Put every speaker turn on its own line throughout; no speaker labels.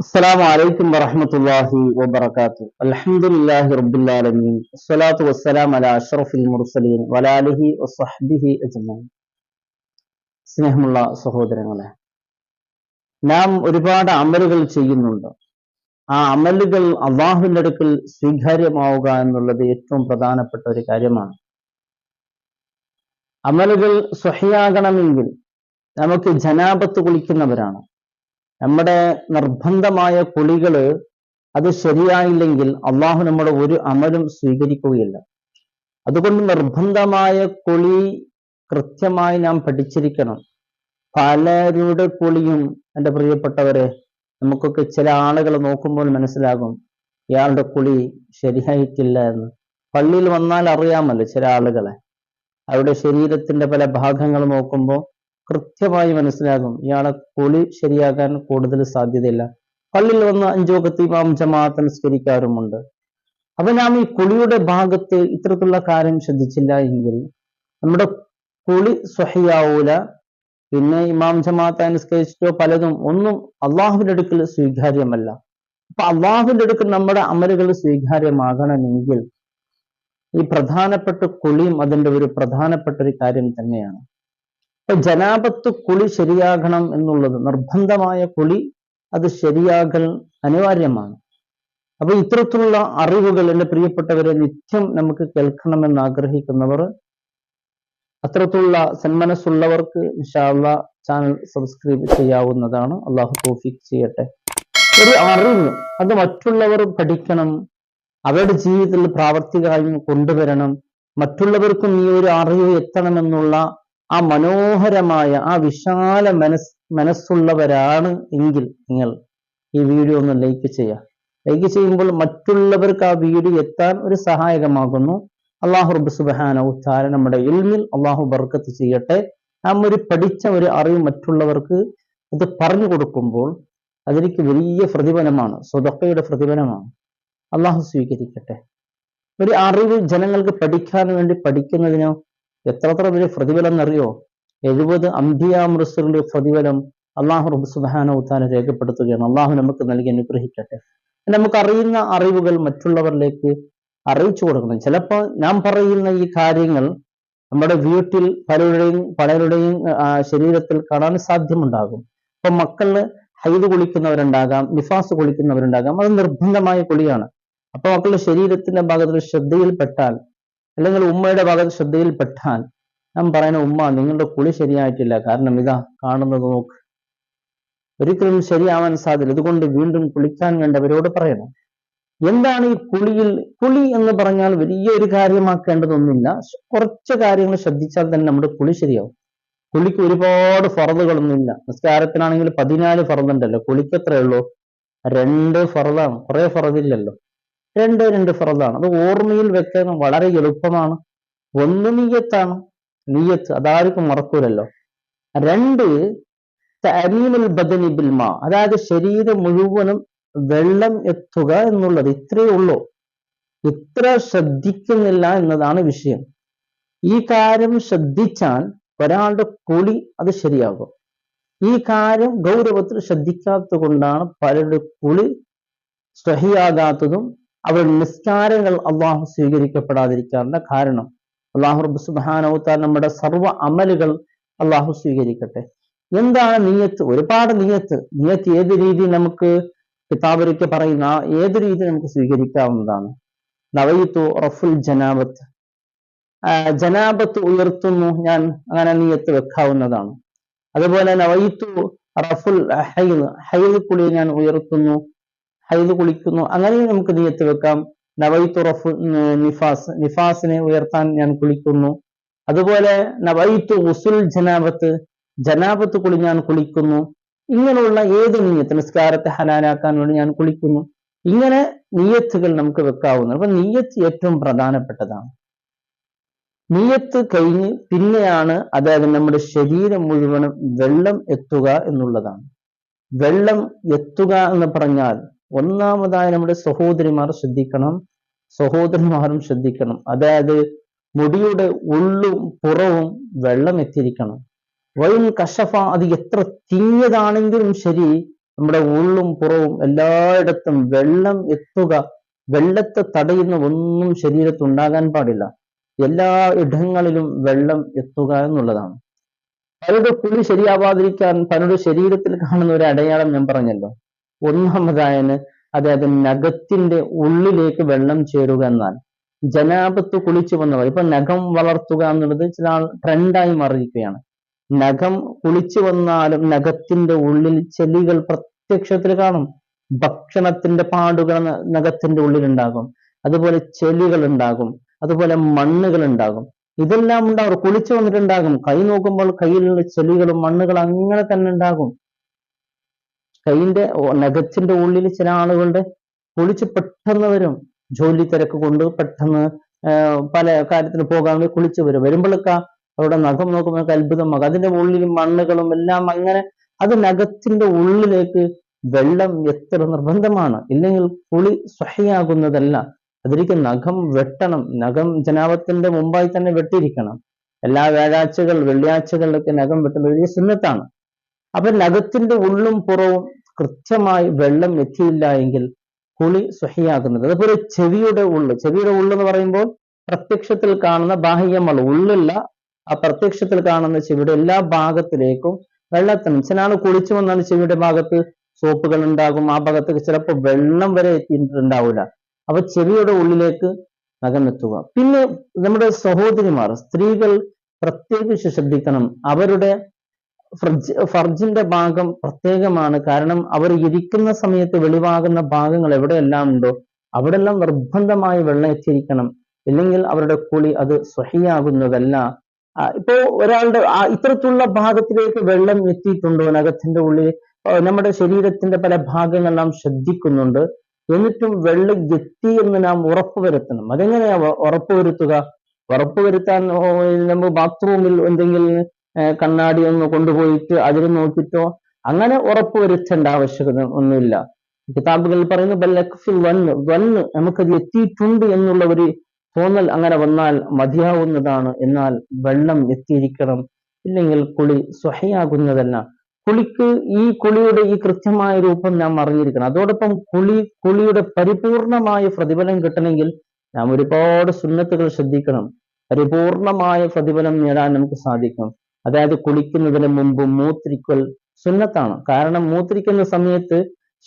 السلام عليكم ورحمة الله وبركاته الحمد لله رب العالمين الصلاة والسلام على أشرف المرسلين وعلى آله وصحبه أجمعين സ്നേഹമുള്ള സഹോദരങ്ങളെ നാം ഒരുപാട് അമലുകൾ ചെയ്യുന്നുണ്ട് ആ അമലുകൾ അള്ളാഹുവിന്റെ അടുക്കൽ സ്വീകാര്യമാവുക എന്നുള്ളത് ഏറ്റവും പ്രധാനപ്പെട്ട ഒരു കാര്യമാണ് അമലുകൾ സ്വഹിയാകണമെങ്കിൽ നമുക്ക് ജനാപത്ത് കുളിക്കുന്നവരാണ് നമ്മുടെ നിർബന്ധമായ കുളികൾ അത് ശരിയായില്ലെങ്കിൽ അള്ളാഹു നമ്മുടെ ഒരു അമലും സ്വീകരിക്കുകയില്ല. അതുകൊണ്ട് നിർബന്ധമായ കുളി കൃത്യമായി നാം പഠിച്ചിരിക്കണം. പലരുടെ കുളിയും എന്റെ പ്രിയപ്പെട്ടവരെ നമുക്കൊക്കെ ചില ആളുകൾ നോക്കുമ്പോൾ മനസ്സിലാകും ഇയാളുടെ കുളി ശരിയായിട്ടില്ല എന്ന്. പള്ളിയിൽ വന്നാൽ അറിയാമല്ലോ ചില ആളുകളെ. അവരുടെ ശരീരത്തിന്റെ പല ഭാഗങ്ങൾ നോക്കുമ്പോൾ കൃത്യമായി മനസ്സിലാകും. ഇയാളെ കുളി ശരിയാകാൻ കൂടുതൽ സാധ്യതയില്ല. പള്ളിയിൽ വന്ന് അഞ്ചു വക്കത്ത് ഇമാം ജമാഅത്ത് നിസ്കരിക്കാറുമുണ്ട്. അപ്പൊ നാം ഈ കുളിയുടെ ഭാഗത്ത് ഇത്തരത്തിലുള്ള കാര്യം ശ്രദ്ധിച്ചില്ല എങ്കിൽ നമ്മുടെ കുളി സ്വഹിയാവൂല. പിന്നെ ഇമാം ജമാഅത്ത് അനുസ്കരിച്ചിട്ടോ പലതും ഒന്നും അള്ളാഹുവിന്റെ അടുക്കൽ സ്വീകാര്യമല്ല. അപ്പൊ അള്ളാഹുവിന്റെ അടുക്കൽ നമ്മുടെ അമലുകൾ സ്വീകാര്യമാകണമെങ്കിൽ ഈ പ്രധാനപ്പെട്ട കുളിയും അതിന്റെ ഒരു പ്രധാനപ്പെട്ട ഒരു കാര്യം തന്നെയാണ്. ജനാപത്ത് കുളി ശരിയാകണം എന്നുള്ളത് നിർബന്ധമായ കുളി അത് ശരിയാകൽ അനിവാര്യമാണ്. അപ്പൊ ഇത്തരത്തിലുള്ള അറിവുകൾ എന്റെ പ്രിയപ്പെട്ടവരെ നിത്യം നമുക്ക് കേൾക്കണമെന്ന് ആഗ്രഹിക്കുന്നവർ അത്തരത്തിലുള്ള സന്മനസ്സുള്ളവർക്ക് ഇൻഷാല്ല ചാനൽ സബ്സ്ക്രൈബ് ചെയ്യാവുന്നതാണ്. അള്ളാഹു തോഫിക് ചെയ്യട്ടെ. ഒരു അറിവ് അത് മറ്റുള്ളവർ പഠിക്കണം അവരുടെ ജീവിതത്തിൽ പ്രാവർത്തികമായി കൊണ്ടുവരണം മറ്റുള്ളവർക്കും ഈ ഒരു അറിവ് എത്തണമെന്നുള്ള ആ മനോഹരമായ ആ വിശാല മനസ് മനസ്സുള്ളവരാണ് എങ്കിൽ നിങ്ങൾ ഈ വീഡിയോ ഒന്ന് ലൈക്ക് ചെയ്യുക. ലൈക്ക് ചെയ്യുമ്പോൾ മറ്റുള്ളവർക്ക് ആ വീഡിയോ എത്താൻ ഒരു സഹായകമാകുന്നു. അള്ളാഹു റബ്ബ് സുബാന ഉത്താര നമ്മുടെ ഇൽമിൽ അള്ളാഹു ബർക്കത്ത് ചെയ്യട്ടെ. നാം ഒരു പഠിച്ച ഒരു അറിവ് മറ്റുള്ളവർക്ക് അത് പറഞ്ഞു കൊടുക്കുമ്പോൾ അതിലേക്ക് വലിയ പ്രതിഫലമാണ് സ്വതക്കയുടെ പ്രതിഫലമാണ്. അള്ളാഹു സ്വീകരിക്കട്ടെ. ഒരു അറിവ് ജനങ്ങൾക്ക് പഠിക്കാൻ വേണ്ടി പഠിക്കുന്നതിനോ എത്രത്ര വലിയ പ്രതിഫലം എന്നറിയോ എഴുപത് അംബിയാമൃസറിന്റെ പ്രതിഫലം അള്ളാഹു റബ്ബ് തആല രേഖപ്പെടുത്തുകയാണ്. അള്ളാഹു നമുക്ക് നൽകി അനുഗ്രഹിക്കട്ടെ. നമുക്ക് അറിയുന്ന അറിവുകൾ മറ്റുള്ളവരിലേക്ക് അറിയിച്ചു കൊടുക്കണം. ചിലപ്പോൾ ഞാൻ പറയുന്ന ഈ കാര്യങ്ങൾ നമ്മുടെ വീട്ടിൽ പലരുടെയും പലരുടെയും ശരീരത്തിൽ കാണാൻ സാധ്യമുണ്ടാകും. ഇപ്പൊ മക്കളിൽ ഹൈദ് കുളിക്കുന്നവരുണ്ടാകാം നിഫാസ് കുളിക്കുന്നവരുണ്ടാകാം. അത് നിർബന്ധമായ കുളിയാണ്. അപ്പൊ മക്കളുടെ ശരീരത്തിന്റെ ഭാഗത്തിൽ ശ്രദ്ധയിൽപ്പെട്ടാൽ അല്ലെങ്കിൽ ഉമ്മയുടെ ഭാഗത്ത് ശ്രദ്ധയിൽപ്പെട്ടാൽ ഞാൻ പറയുന്ന ഉമ്മ നിങ്ങളുടെ കുളി ശരിയായിട്ടില്ല. കാരണം ഇതാ കാണുന്നത് നോക്ക്. ഒരിക്കലും ശരിയാവാൻ സാധ്യത ഇതുകൊണ്ട് വീണ്ടും കുളിക്കാൻ വേണ്ടവരോട് പറയണം. എന്താണ് ഈ കുളിയിൽ കുളി എന്ന് പറഞ്ഞാൽ വലിയൊരു കാര്യമാക്കേണ്ടതൊന്നുമില്ല. കുറച്ച് കാര്യങ്ങൾ ശ്രദ്ധിച്ചാൽ തന്നെ നമ്മുടെ കുളി ശരിയാവും. കുളിക്ക് ഒരുപാട് ഫറതുകളൊന്നുമില്ല നിസ്കാരത്തിനാണെങ്കിൽ പതിനാല് ഫറതുണ്ടല്ലോ കുളിക്ക് എത്രയുള്ളൂ രണ്ട് ഫറതാണ് കുറെ ഫറതില്ലല്ലോ രണ്ട് രണ്ട് ഫറദാണ്. അത് ഓർമ്മയിൽ വെക്കാൻ വളരെ എളുപ്പമാണ്. ഒന്ന് നീയത്താണ്. നീയത്ത് അതാർക്കും മറക്കൂലല്ലോ. രണ്ട് തരീമൽ ബദനി ബിൽമ അതായത് ശരീരം മുഴുവനും വെള്ളം എത്തുക എന്നുള്ളത് ഇത്രയേ ഉള്ളൂ. ഇത്ര ശ്രദ്ധിക്കുന്നില്ല എന്നതാണ് വിഷയം. ഈ കാര്യം ശ്രദ്ധിച്ചാൽ ഒരാളുടെ കുളി അത് ശരിയാകും. ഈ കാര്യം ഗൗരവത്തിൽ ശ്രദ്ധിക്കാത്തത് കൊണ്ടാണ് പലരുടെ കുളി സ്വഹിയാകാത്തതും അവരുടെ നിസ്കാരങ്ങൾ അള്ളാഹു സ്വീകരിക്കപ്പെടാതിരിക്കാനുള്ള കാരണം. അള്ളാഹു റബ്ബ് സുബാനവുത്താൽ നമ്മുടെ സർവ അമലുകൾ അള്ളാഹു സ്വീകരിക്കട്ടെ. എന്താണ് നീയത്ത്? ഒരുപാട് നീയത്ത്. നീയത്ത് ഏത് രീതി നമുക്ക് കിതാബിലേക്ക് പറയുന്ന ഏത് രീതി നമുക്ക് സ്വീകരിക്കാവുന്നതാണ്? നവയിത്തു റഫുൽ ജനാബത്ത്. ജനാബത്ത് ഉയർത്തുന്നു ഞാൻ അങ്ങനെ നീയത്ത് വെക്കാവുന്നതാണ്. അതുപോലെ നവയിത്തു റഫുൽ ഹൈദ് ഹൈദ് കുളി ഞാൻ ഉയർത്തുന്നു. ഹൈദ് കുളിക്കുന്നു. അങ്ങനെയും നമുക്ക് നീയത്ത് വെക്കാം. നവൈത്തുറഫ് നിഫാസ്. നിഫാസിനെ ഉയർത്താൻ ഞാൻ കുളിക്കുന്നു. അതുപോലെ നവൈത്തു ഉസുൽ ജനാബത്ത് ജനാബത്ത് കുളി ഞാൻ കുളിക്കുന്നു. ഇങ്ങനെയുള്ള ഏത് നീയത്ത് നിസ്കാരത്തെ ഹലാലാക്കാൻ വേണ്ടി ഞാൻ കുളിക്കുന്നു. ഇങ്ങനെ നീയത്തുകൾ നമുക്ക് വെക്കാവുന്നു അപ്പൊ നീയത്ത് ഏറ്റവും പ്രധാനപ്പെട്ടതാണ്. നീയത്ത് കഴിഞ്ഞ് പിന്നെയാണ് അതായത് നമ്മുടെ ശരീരം മുഴുവനും വെള്ളം എത്തുക എന്നുള്ളതാണ്. വെള്ളം എത്തുക എന്ന് പറഞ്ഞാൽ ഒന്നാമതായി നമ്മുടെ സഹോദരിമാർ ശ്രദ്ധിക്കണം. സഹോദരന്മാരും ശ്രദ്ധിക്കണം. അതായത് മുടിയുടെ ഉള്ളും പുറവും വെള്ളം എത്തിയിരിക്കണം. വൈൻ കഷഫ അത് എത്ര തിങ്ങിയതാണെങ്കിലും ശരി നമ്മുടെ ഉള്ളും പുറവും എല്ലായിടത്തും വെള്ളം എത്തുക വെള്ളത്തെ തടയുന്ന ഒന്നും ശരീരത്ത് ഉണ്ടാകാൻ പാടില്ല. എല്ലാ ഇടങ്ങളിലും വെള്ളം എത്തുക എന്നുള്ളതാണ്. പലരുടെ കുളി ശരിയാവാതിരിക്കാൻ പലരുടെ ശരീരത്തിൽ കാണുന്ന ഒരു അടയാളം ഞാൻ പറഞ്ഞല്ലോ. ഒന്നാമതായന് അതായത് നഖത്തിന്റെ ഉള്ളിലേക്ക് വെള്ളം ചേരുക എന്നാണ്. ജനാപത്ത് കുളിച്ചു വന്നവർ ഇപ്പൊ നഖം വളർത്തുക എന്നുള്ളത് ചില ട്രെൻഡായി മാറിയിരിക്കുകയാണ്. നഖം കുളിച്ചു വന്നാലും നഖത്തിന്റെ ഉള്ളിൽ ചെളികൾ പ്രത്യക്ഷത്തിൽ കാണും. ഭക്ഷണത്തിന്റെ പാടുകൾ നഖത്തിന്റെ ഉള്ളിൽ ഉണ്ടാകും അതുപോലെ ചെളികൾ ഉണ്ടാകും. അതുപോലെ മണ്ണുകൾ ഉണ്ടാകും. ഇതെല്ലാം ഉണ്ടാവും. കുളിച്ചു വന്നിട്ടുണ്ടാകും. കൈ നോക്കുമ്പോൾ കയ്യിലുള്ള ചെളികളും മണ്ണുകളും അങ്ങനെ തന്നെ ഉണ്ടാകും. കൈയിന്റെ നഖത്തിന്റെ ഉള്ളിൽ ചില ആളുകളുടെ കുളിച്ച് പെട്ടെന്ന് വരും ജോലി തിരക്ക് കൊണ്ട് പെട്ടെന്ന് പല കാര്യത്തിന് പോകാൻ കുളിച്ച് വരും. വരുമ്പോഴൊക്കെ അവരുടെ നഖം നോക്കുമ്പോൾ അത്ഭുതമാകും. അതിന്റെ ഉള്ളിൽ മണ്ണുകളും എല്ലാം അങ്ങനെ അത് നഖത്തിന്റെ ഉള്ളിലേക്ക് വെള്ളം എത്ര നിർബന്ധമാണ്? ഇല്ലെങ്കിൽ കുളി സ്വഹയാകുന്നതല്ല അതിലേക്ക് നഖം വെട്ടണം. നഖം ജനാപത്തിന്റെ മുമ്പായി തന്നെ വെട്ടിയിരിക്കണം. എല്ലാ വ്യാഴാഴ്ചകൾ വെള്ളിയാഴ്ചകളിലൊക്കെ നഖം വെട്ടുന്നത് വലിയ സുന്നത്താണ്. അപ്പൊ നഖത്തിന്റെ ഉള്ളും പുറവും കൃത്യമായി വെള്ളം എത്തിയില്ല എങ്കിൽ കുളി സുഹിയാകുന്നത് അതുപോലെ ചെവിയുടെ ഉള്ള് ചെവിയുടെ ഉള്ള് എന്ന് പറയുമ്പോൾ പ്രത്യക്ഷത്തിൽ കാണുന്ന ബാഹ്യമല്ല ഉള്ളില്ല. ആ പ്രത്യക്ഷത്തിൽ കാണുന്ന ചെവിയുടെ എല്ലാ ഭാഗത്തിലേക്കും വെള്ളത്തിന് ചിലാണ് കുളിച്ചു വന്നാൽ ചെവിയുടെ ഭാഗത്ത് സോപ്പുകൾ ഉണ്ടാകും. ആ ഭാഗത്തേക്ക് ചിലപ്പോൾ വെള്ളം വരെ എത്തിയിട്ടുണ്ടാവില്ല. അപ്പൊ ചെവിയുടെ ഉള്ളിലേക്ക് നഖമെത്തുക. പിന്നെ നമ്മുടെ സഹോദരിമാർ സ്ത്രീകൾ പ്രത്യേകിച്ച് ശ്രദ്ധിക്കണം. അവരുടെ ഫ്രിഡ്ജ് ഫർജിന്റെ ഭാഗം പ്രത്യേകമാണ്. കാരണം അവർ ഇരിക്കുന്ന സമയത്ത് വെളിവാകുന്ന ഭാഗങ്ങൾ എവിടെയെല്ലാം ഉണ്ടോ അവിടെല്ലാം നിർബന്ധമായി വെള്ളം എത്തിയിരിക്കണം. ഇല്ലെങ്കിൽ അവരുടെ കുളി അത് സ്വഹിയാകുന്നതല്ല. ഇപ്പോ ഒരാളുടെ ഇത്തരത്തിലുള്ള ഭാഗത്തിലേക്ക് വെള്ളം എത്തിയിട്ടുണ്ടോ? നഗത്തിന്റെ ഉള്ളിൽ നമ്മുടെ ശരീരത്തിന്റെ പല ഭാഗങ്ങൾ നാം ശ്രദ്ധിക്കുന്നുണ്ട്. എന്നിട്ടും വെള്ളം എത്തി എന്ന് നാം ഉറപ്പുവരുത്തണം അതെങ്ങനെയാ ഉറപ്പുവരുത്തുക ഉറപ്പുവരുത്താൻ നമ്മൾ ബാത്റൂമിൽ എന്തെങ്കിലും കണ്ണാടി ഒന്ന് കൊണ്ടുപോയിട്ട് അതിൽ നോക്കിയിട്ടോ അങ്ങനെ ഉറപ്പ് വരുത്തേണ്ട ആവശ്യകത ഒന്നുമില്ല. കിതാബുകളിൽ പറയുന്നു ബല്ലക്ഫിൽ വന്ന് വന്ന് നമുക്കത് എത്തിയിട്ടുണ്ട് എന്നുള്ള ഒരു തോന്നൽ അങ്ങനെ വന്നാൽ മതിയാവുന്നതാണ്. എന്നാൽ വെള്ളം എത്തിയിരിക്കണം. ഇല്ലെങ്കിൽ കുളി സ്വഹയാകുന്നതല്ല. കുളിക്ക് ഈ കുളിയുടെ ഈ കൃത്യമായ രൂപം നാം അറിഞ്ഞിരിക്കണം. അതോടൊപ്പം കുളി കുളിയുടെ പരിപൂർണമായ പ്രതിഫലം കിട്ടണമെങ്കിൽ നാം ഒരുപാട് സുന്നത്തുകൾ ശ്രദ്ധിക്കണം. പരിപൂർണമായ പ്രതിഫലം നേടാൻ നമുക്ക് സാധിക്കും. അതായത് കുളിക്കുന്നതിന് മുമ്പ് മൂത്രിക്കൽ സുന്നത്താണ്. കാരണം മൂത്രിക്കുന്ന സമയത്ത്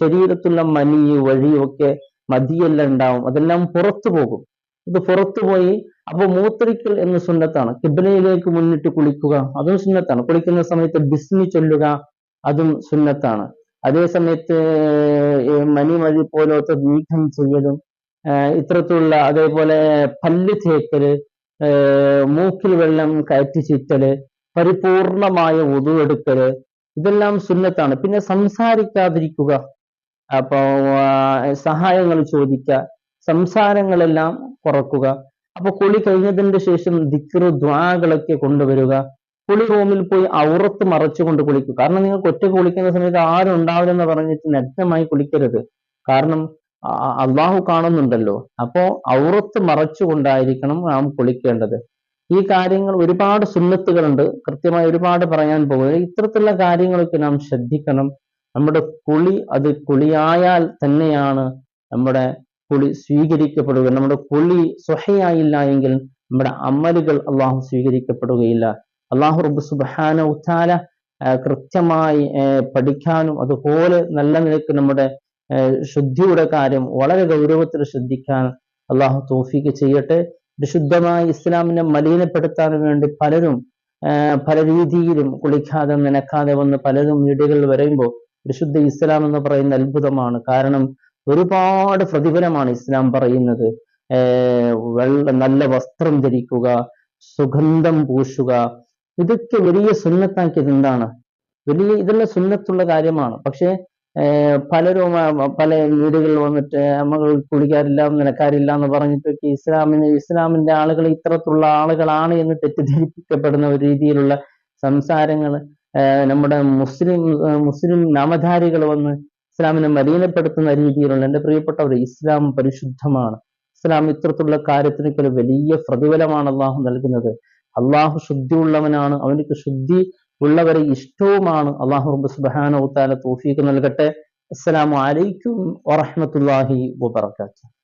ശരീരത്തുള്ള മനി വഴിയൊക്കെ മതിയെല്ലാം ഉണ്ടാവും. അതെല്ലാം പുറത്തു പോകും. ഇത് പുറത്തു പോയി അപ്പൊ മൂത്രിക്കൽ എന്ന സുന്നത്താണ്. കിബിലയിലേക്ക് മുന്നിട്ട് കുളിക്കുക അതും സുന്നത്താണ്. കുളിക്കുന്ന സമയത്ത് ബിസ്മി ചൊല്ലുക അതും സുന്നത്താണ്. അതേ സമയത്ത് മനി വഴി പോലത്തെ നീക്കം ചെയ്യലും ഇത്തരത്തിലുള്ള അതേപോലെ പല്ല് തേക്കൽ മൂക്കിൽ വെള്ളം കയറ്റി ചീറ്റൽ പരിപൂർണമായ ഉതു എടുക്കൽ ഇതെല്ലാം സുന്നത്താണ്. പിന്നെ സംസാരിക്കാതിരിക്കുക. അപ്പോ സഹായങ്ങൾ ചോദിക്കുക സംസാരങ്ങളെല്ലാം കുറക്കുക. അപ്പൊ കുളി കഴിഞ്ഞതിന്റെ ശേഷം ദിക്റ് ദ്വാകളൊക്കെ കൊണ്ടുവരിക. കുളി റൂമിൽ പോയി ഔറത്ത് മറച്ചുകൊണ്ട് കുളിക്കുക. കാരണം നിങ്ങൾക്ക് ഒറ്റ കുളിക്കുന്ന സമയത്ത് ആരും ഉണ്ടാവില്ലെന്ന് പറഞ്ഞിട്ട് നഗ്നമായി കുളിക്കരുത്. കാരണം അള്ളാഹു കാണുന്നുണ്ടല്ലോ. അപ്പോ ഔറത്ത് മറച്ചുകൊണ്ടായിരിക്കണം നാം കുളിക്കേണ്ടത്. ഈ കാര്യങ്ങൾ ഒരുപാട് സുന്നത്തുകളുണ്ട്. കൃത്യമായി ഒരുപാട് പറയാൻ പോകുന്നത്. ഇത്തരത്തിലുള്ള കാര്യങ്ങളൊക്കെ നാം ശ്രദ്ധിക്കണം. നമ്മുടെ കുളി അത് കുളിയായാൽ തന്നെയാണ് നമ്മുടെ കുളി സ്വീകരിക്കപ്പെടുക. നമ്മുടെ കുളി സ്വഹയായില്ല എങ്കിൽ നമ്മുടെ അമലുകൾ അള്ളാഹു സ്വീകരിക്കപ്പെടുകയില്ല. അള്ളാഹു റബ്ബ് സുബാന ഉത്താല കൃത്യമായി പഠിക്കാനും അതുപോലെ നല്ല നിലയ്ക്ക് നമ്മുടെ ശുദ്ധിയുടെ കാര്യം വളരെ ഗൗരവത്തിൽ ശ്രദ്ധിക്കാൻ അള്ളാഹു തോഫിക്ക് ചെയ്യട്ടെ. വിശുദ്ധമായ ഇസ്ലാമിനെ മലിനപ്പെടുത്താൻ വേണ്ടി പലരും പല രീതിയിലും കുളിക്കാതെ നനക്കാതെ വന്ന് പലരും വീടുകളിൽ വരുമ്പോൾ വിശുദ്ധ ഇസ്ലാം എന്ന് പറയുന്ന അത്ഭുതമാണ്. കാരണം ഒരുപാട് പ്രതിഫലമാണ് ഇസ്ലാം പറയുന്നത്. വെള്ള നല്ല വസ്ത്രം ധരിക്കുക സുഗന്ധം പൂശുക. ഇതൊക്കെ വലിയ സുന്നത്താക്കിയത് എന്താണ്? വലിയ ഇതെല്ലാം സുന്നത്തുള്ള കാര്യമാണ്. പക്ഷേ പലരും പല വീടുകളിൽ വന്നിട്ട് നമ്മൾ കുളിക്കാറില്ല നിലക്കാരില്ല എന്ന് പറഞ്ഞിട്ടൊക്കെ ഇസ്ലാമിന് ഇസ്ലാമിന്റെ ആളുകൾ ഇത്തരത്തിലുള്ള ആളുകളാണ് എന്ന് തെറ്റിദ്ധരിപ്പിക്കപ്പെടുന്ന ഒരു രീതിയിലുള്ള സംസാരങ്ങൾ നമ്മുടെ മുസ്ലിം മുസ്ലിം നാമധാരികൾ വന്ന് ഇസ്ലാമിനെ മലീനപ്പെടുത്തുന്ന രീതിയിലുള്ള എന്റെ പ്രിയപ്പെട്ടവർ ഇസ്ലാം പരിശുദ്ധമാണ്. ഇസ്ലാം ഇത്തരത്തിലുള്ള കാര്യത്തിനൊക്കെ വലിയ പ്രതിഫലമാണ് അള്ളാഹു നൽകുന്നത്. അള്ളാഹു ശുദ്ധിയുള്ളവനാണ് അവനക്ക് ശുദ്ധി ഉള്ളവരെ ഇഷ്ടവുമാണ് അള്ളാഹു റബ്ബ് സുബ്ഹാനഹു തആല തൗഫീഖ് നൽകട്ടെ. അസ്സലാമു അലൈക്കും വറഹ്മത്തുള്ളാഹി വബറകാതുഹു.